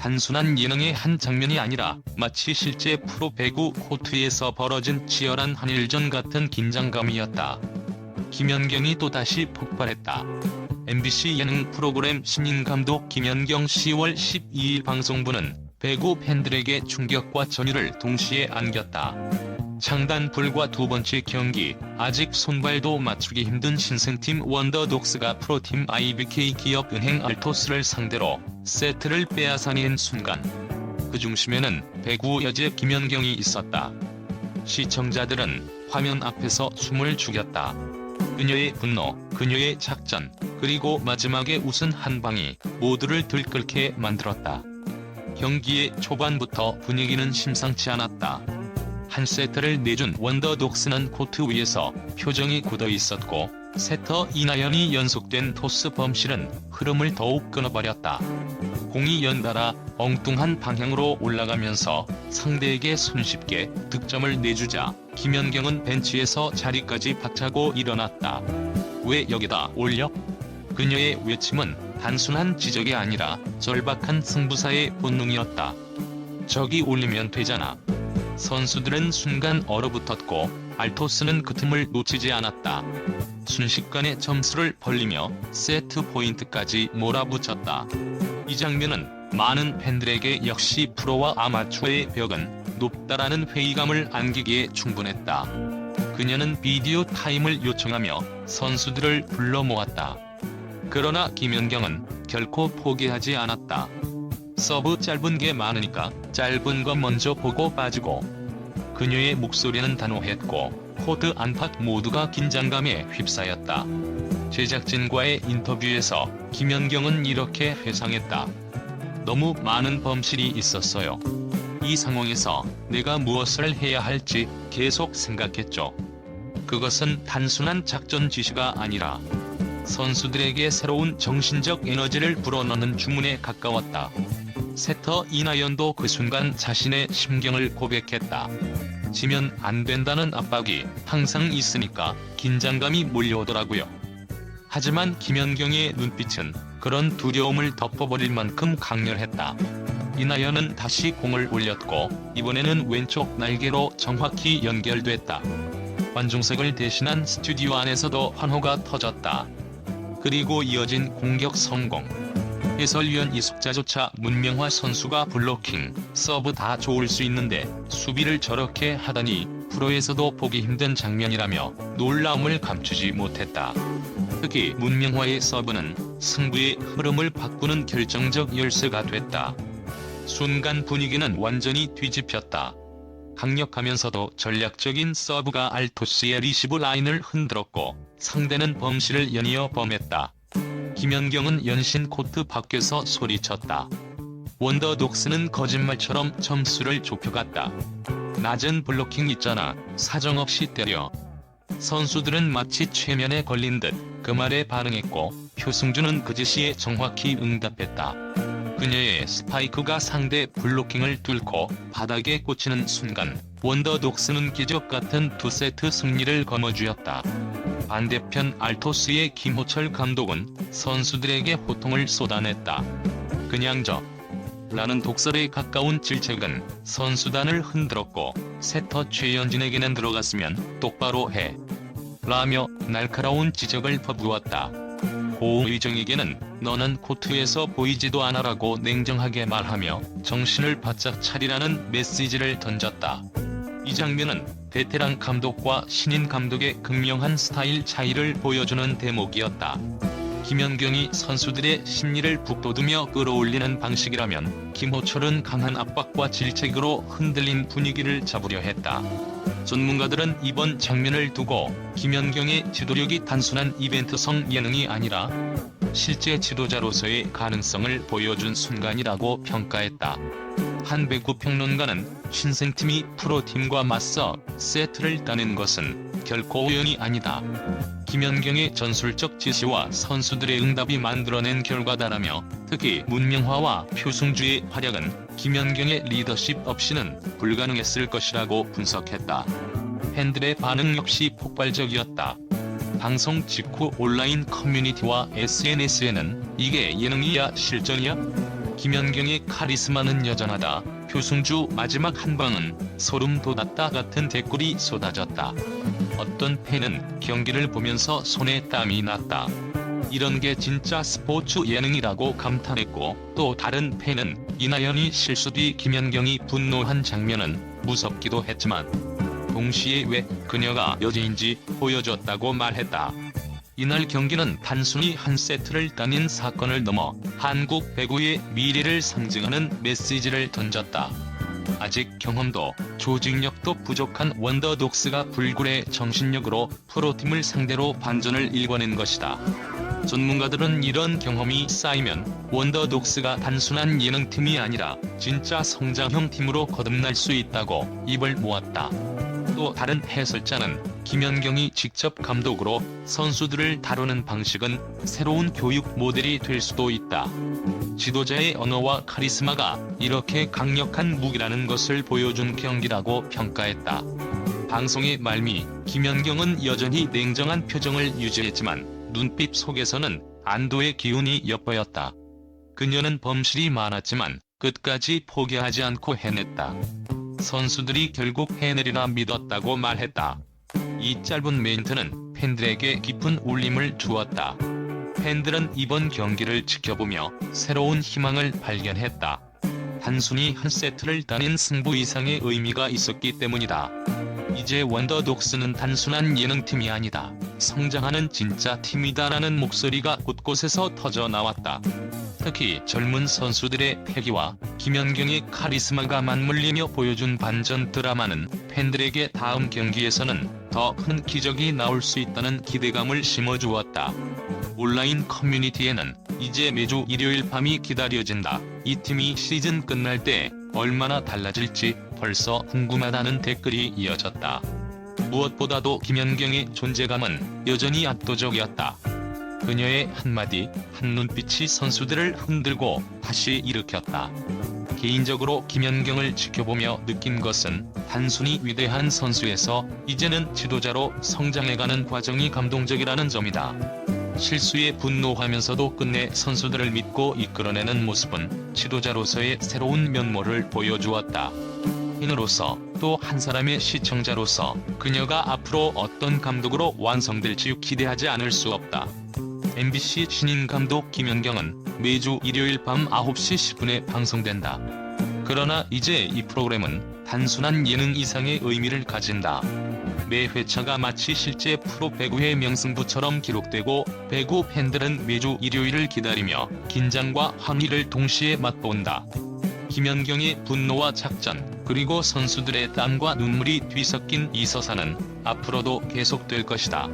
단순한 예능의 한 장면이 아니라 마치 실제 프로 배구 코트에서 벌어진 치열한 한일전 같은 긴장감이었다. 김연경이 또다시 폭발했다. MBC 예능 프로그램 신인 감독 김연경 10월 12일 방송부는 배구 팬들에게 충격과 전율을 동시에 안겼다. 창단 불과 두 번째 경기, 아직 손발도 맞추기 힘든 신생팀 원더독스가 프로팀 IBK 기업은행 알토스를 상대로 세트를 빼앗아낸 순간 그 중심에는 배구 여제 김연경이 있었다. 시청자들은 화면 앞에서 숨을 죽였다. 그녀의 분노, 그녀의 작전, 그리고 마지막에 웃은 한 방이 모두를 들끓게 만들었다. 경기의 초반부터 분위기는 심상치 않았다. 한 세트를 내준 원더독스는 코트 위에서 표정이 굳어 있었고 세터 이나연이 연속된 토스 범실은 흐름을 더욱 끊어버렸다. 공이 연달아 엉뚱한 방향으로 올라가면서 상대에게 손쉽게 득점을 내주자 김연경은 벤치에서 자리까지 박차고 일어났다. 왜 여기다 올려? 그녀의 외침은 단순한 지적이 아니라 절박한 승부사의 본능이었다. 저기 올리면 되잖아. 선수들은 순간 얼어붙었고 알토스는 그 틈을 놓치지 않았다. 순식간에 점수를 벌리며 세트 포인트까지 몰아붙였다. 이 장면은 많은 팬들에게 역시 프로와 아마추어의 벽은 높다라는 회의감을 안기기에 충분했다. 그녀는 비디오 타임을 요청하며 선수들을 불러 모았다. 그러나 김연경은 결코 포기하지 않았다. 서브 짧은 게 많으니까 짧은 거 먼저 보고 빠지고 그녀의 목소리는 단호했고 코드 안팎 모두가 긴장감에 휩싸였다. 제작진과의 인터뷰에서 김연경은 이렇게 회상했다. 너무 많은 범실이 있었어요. 이 상황에서 내가 무엇을 해야 할지 계속 생각했죠. 그것은 단순한 작전 지시가 아니라 선수들에게 새로운 정신적 에너지를 불어넣는 주문에 가까웠다. 세터 이나연도 그 순간 자신의 심경을 고백했다. 지면 안 된다는 압박이 항상 있으니까 긴장감이 몰려오더라고요. 하지만 김연경의 눈빛은 그런 두려움을 덮어버릴 만큼 강렬했다. 이나연은 다시 공을 올렸고 이번에는 왼쪽 날개로 정확히 연결됐다. 관중석을 대신한 스튜디오 안에서도 환호가 터졌다. 그리고 이어진 공격 성공. 해설위원 이숙자조차 문명화 선수가 블로킹, 서브 다 좋을 수 있는데 수비를 저렇게 하다니 프로에서도 보기 힘든 장면이라며 놀라움을 감추지 못했다. 특히 문명화의 서브는 승부의 흐름을 바꾸는 결정적 열쇠가 됐다. 순간 분위기는 완전히 뒤집혔다. 강력하면서도 전략적인 서브가 알토스의 리시브 라인을 흔들었고 상대는 범실을 연이어 범했다. 김연경은 연신 코트 밖에서 소리쳤다. 원더독스는 거짓말처럼 점수를 좁혀갔다. 낮은 블로킹 있잖아. 사정없이 때려. 선수들은 마치 최면에 걸린 듯 그 말에 반응했고 표승준은 그 지시에 정확히 응답했다. 그녀의 스파이크가 상대 블로킹을 뚫고 바닥에 꽂히는 순간 원더독스는 기적 같은 두 세트 승리를 거머쥐었다. 반대편 알토스의 김호철 감독은 선수들에게 호통을 쏟아냈다. 그냥 저 라는 독설에 가까운 질책은 선수단을 흔들었고 세터 최현진에게는 들어갔으면 똑바로 해. 라며 날카로운 지적을 퍼부었다. 고의정에게는 너는 코트에서 보이지도 않아라고 냉정하게 말하며 정신을 바짝 차리라는 메시지를 던졌다. 이 장면은 베테랑 감독과 신인 감독의 극명한 스타일 차이를 보여주는 대목이었다. 김연경이 선수들의 심리를 북돋우며 끌어올리는 방식이라면 김호철은 강한 압박과 질책으로 흔들린 분위기를 잡으려 했다. 전문가들은 이번 장면을 두고 김연경의 지도력이 단순한 이벤트성 예능이 아니라 실제 지도자로서의 가능성을 보여준 순간이라고 평가했다. 한 배구 평론가는 신생팀이 프로팀과 맞서 세트를 따낸 것은 결코 우연이 아니다. 김연경의 전술적 지시와 선수들의 응답이 만들어낸 결과다라며 특히 문명화와 표승주의 활약은 김연경의 리더십 없이는 불가능했을 것이라고 분석했다. 팬들의 반응 역시 폭발적이었다. 방송 직후 온라인 커뮤니티와 SNS에는 이게 예능이야 실전이야? 김연경의 카리스마는 여전하다. 표승주 마지막 한 방은 소름 돋았다 같은 댓글이 쏟아졌다. 어떤 팬은 경기를 보면서 손에 땀이 났다. 이런 게 진짜 스포츠 예능이라고 감탄했고 또 다른 팬은 이나연이 실수 뒤 김연경이 분노한 장면은 무섭기도 했지만 동시에 왜 그녀가 여자인지 보여줬다고 말했다. 이날 경기는 단순히 한 세트를 따낸 사건을 넘어 한국 배구의 미래를 상징하는 메시지를 던졌다. 아직 경험도 조직력도 부족한 원더독스가 불굴의 정신력으로 프로팀을 상대로 반전을 일궈낸 것이다. 전문가들은 이런 경험이 쌓이면 원더독스가 단순한 예능팀이 아니라 진짜 성장형 팀으로 거듭날 수 있다고 입을 모았다. 또 다른 해설자는 김연경이 직접 감독으로 선수들을 다루는 방식은 새로운 교육 모델이 될 수도 있다. 지도자의 언어와 카리스마가 이렇게 강력한 무기라는 것을 보여준 경기라고 평가했다. 방송의 말미 김연경은 여전히 냉정한 표정을 유지했지만 눈빛 속에서는 안도의 기운이 엿보였다. 그녀는 범실이 많았지만 끝까지 포기하지 않고 해냈다. 선수들이 결국 해내리라 믿었다고 말했다. 이 짧은 멘트는 팬들에게 깊은 울림을 주었다. 팬들은 이번 경기를 지켜보며 새로운 희망을 발견했다. 단순히 한 세트를 따낸 승부 이상의 의미가 있었기 때문이다. 이제 원더독스는 단순한 예능팀이 아니다. 성장하는 진짜 팀이다라는 목소리가 곳곳에서 터져 나왔다. 특히 젊은 선수들의 패기와 김연경의 카리스마가 맞물리며 보여준 반전 드라마는 팬들에게 다음 경기에서는 더 큰 기적이 나올 수 있다는 기대감을 심어주었다. 온라인 커뮤니티에는 이제 매주 일요일 밤이 기다려진다. 이 팀이 시즌 끝날 때 얼마나 달라질지 벌써 궁금하다는 댓글이 이어졌다. 무엇보다도 김연경의 존재감은 여전히 압도적이었다. 그녀의 한마디, 한눈빛이 선수들을 흔들고 다시 일으켰다. 개인적으로 김연경을 지켜보며 느낀 것은 단순히 위대한 선수에서 이제는 지도자로 성장해가는 과정이 감동적이라는 점이다. 실수에 분노하면서도 끝내 선수들을 믿고 이끌어내는 모습은 지도자로서의 새로운 면모를 보여주었다. 팬으로서 또 한 사람의 시청자로서 그녀가 앞으로 어떤 감독으로 완성될지 기대하지 않을 수 없다. MBC 신인 감독 김연경은 매주 일요일 밤 9시 10분에 방송된다. 그러나 이제 이 프로그램은 단순한 예능 이상의 의미를 가진다. 매 회차가 마치 실제 프로 배구의 명승부처럼 기록되고 배구 팬들은 매주 일요일을 기다리며 긴장과 환희를 동시에 맛본다. 김연경의 분노와 작전, 그리고 선수들의 땀과 눈물이 뒤섞인 이 서사는 앞으로도 계속될 것이다.